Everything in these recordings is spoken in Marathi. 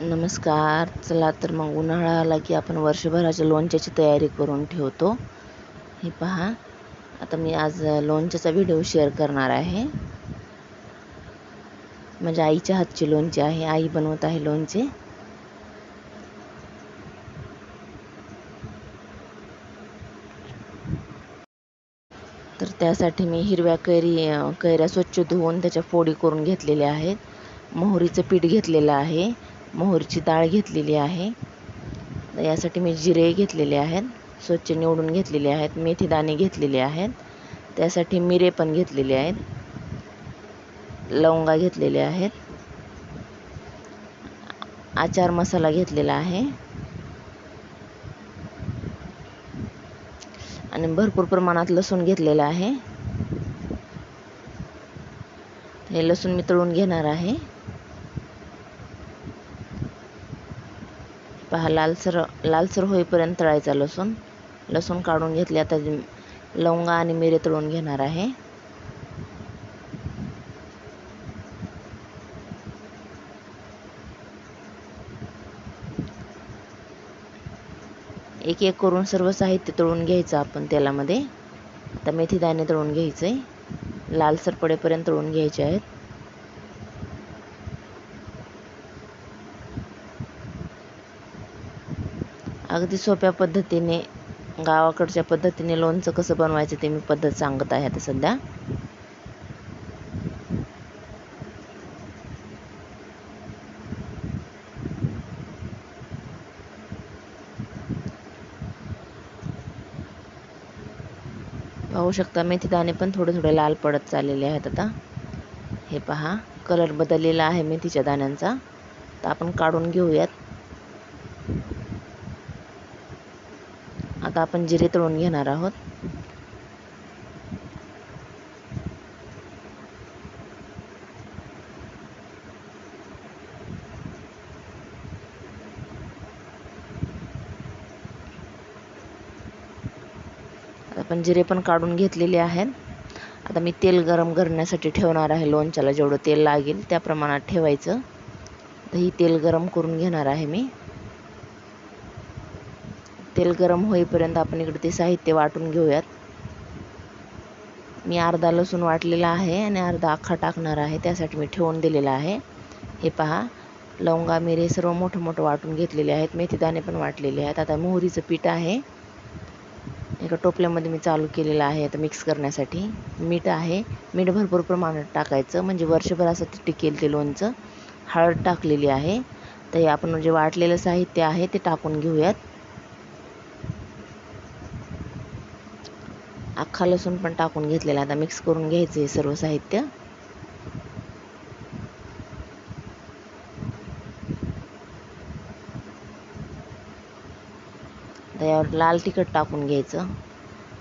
नमस्कार. चला तर मग उन्हाळा आला की आपण वर्षभराच्या लोणच्याची तयारी करून ठेवतो. हे पहा. आता मी आज लोणच्याचा व्हिडिओ शेअर करणार आहे. माझ्या आईच्या हातची लोणचे आहे. आई बनवत आहे लोणचे. तर त्यासाठी मी हिरव्या कैरी कैऱ्या स्वच्छ धुवून त्याच्या फोडी करून घेतलेल्या आहेत. मोहरीचं पीठ घेतलेलं आहे. मोहरीची डाळ घेतलेली आहे. यासाठी मी जिरे घेतलेले आहेत. स्वच्छ निवडून घेतलेले आहेत. मेथी दाणे घेतलेले आहेत. त्यासाठी मिरे पण घेतलेले आहेत. लवंगा घेतलेले आहेत. आचार मसाला घेतलेला आहे. आणि भरपूर प्रमाणात लसूण घेतलेलं आहे. हे लसूण मी तळून घेणार आहे. पहा लालसर लालसर होईपर्यंत तळायचा लसूण. लसूण काढून घेतले आता लवंगा आणि मिरे तळून घेणार आहे. एक एक करून सर्व साहित्य तळून घ्यायचं आपण तेलामध्ये. आता मेथी दाणे तळून घ्यायचे. लालसर पडेपर्यंत तळून घ्यायचे आहेत. अगदी सोप्या पद्धतीने गावाकडच्या पद्धतीने लोणचं कसं बनवायचं ते मी पद्धत सांगत आहे आता सध्या. पाहू शकता मेथी दाणे पण थोडे थोडे लाल पडत चाललेले आहेत आता. हे पहा कलर बदललेला आहे मेथीच्या दाण्यांचा. तर आपण काढून घेऊयात. आता आपण जिरे तळून घेणार आहोत. आपण जिरे पण काढून घेतलेले आहेत. आता मी तेल गरम करण्यासाठी ठेवणार आहे लोणच्याला जेवढं तेल लागेल त्या प्रमाणात ठेवायचं. तर ही तेल गरम करून घेणार आहे मी. तेल गरम होईपर्यंत आपण इकडे ते साहित्य वाटून घेऊयात. मी अर्धा लसूण वाटलेला आहे आणि अर्धा अख्खा टाकणार आहे. त्यासाठी मी ठेवून दिलेला आहे. हे पहा लवंगा मिरे सर्व मोठं मोठं वाटून घेतलेले आहेत. मेथीदाणे पण वाटलेले आहेत. आता मोहरीचं पीठ आहे. एका टोपल्यामध्ये मी चालू केलेलं आहे आता मिक्स करण्यासाठी. मीठ आहे. मीठ भरपूर प्रमाणात टाकायचं. म्हणजे वर्षभर असं ते टिकेल ते लोणचं. हळद टाकलेली आहे. तर हे आपण जे वाटलेलं साहित्य आहे ते टाकून घेऊयात. अख्खा लसूण पण टाकून घेतलेला. आता मिक्स करून घ्यायचं आहे सर्व साहित्य. यावर लाल तिखट टाकून घ्यायचं.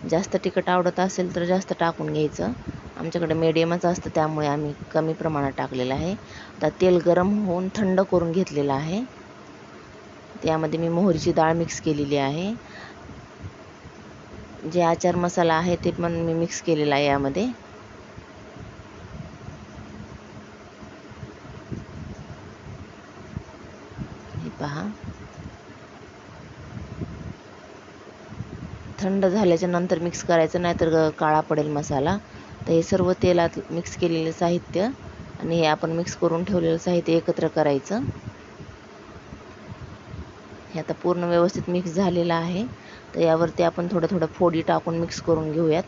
जास्त तिखट आवडत असेल तर जास्त टाकून घ्यायचं. आमच्याकडे मीडियमच असतं त्यामुळे आम्ही कमी प्रमाणात टाकलेलं आहे. आता तेल गरम होऊन थंड करून घेतलेलं आहे. त्यामध्ये मी मोहरीची डाळ मिक्स केलेली आहे. जे आचार मसाला आहे ते पण मी मिक्स केलेला आहे यामध्ये. हे पहा. थंड झाल्याच्यानंतर मिक्स करायचं नाहीतर काळा पडेल मसाला. तर हे सर्व तेलात मिक्स केलेलं साहित्य आणि हे आपण मिक्स करून ठेवलेलं साहित्य एकत्र करायचं. हे आता पूर्ण व्यवस्थित मिक्स झालेलं आहे. तर यावरती आपण थोडं थोडं फोडी टाकून मिक्स करून घेऊयात.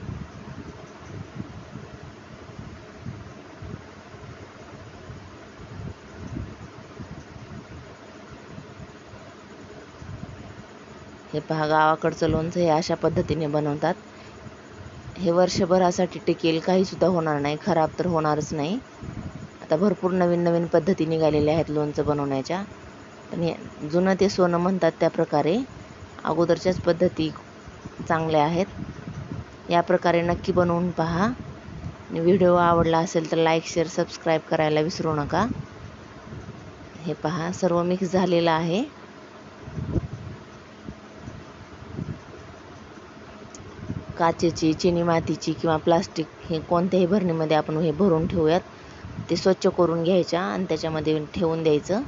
हे पहा गावाकडचं लोणचं हे अशा पद्धतीने बनवतात. हे वर्षभरासाठी टिकेल काहीसुद्धा होणार नाही खराब तर होणारच नाही. आता भरपूर नवीन नवीन पद्धती निघालेल्या आहेत लोणचं बनवण्याच्या. आणि जुनं ते सोनं म्हणतात त्या प्रकारे. अगोदरच्याच पद्धती चांगल्या आहेत. या प्रकारे नक्की बनवून पहा. व्हिडिओ आवडला असेल तर लाईक शेअर सबस्क्राईब करायला विसरू नका. हे पहा सर्व मिक्स झालेलं आहे. काचेची चिनी मातीची किंवा प्लास्टिक हे कोणत्याही भरणीमध्ये आपण हे भरून ठेवूयात. ते स्वच्छ करून घ्यायच्या आणि त्याच्यामध्ये ठेवून द्यायचं.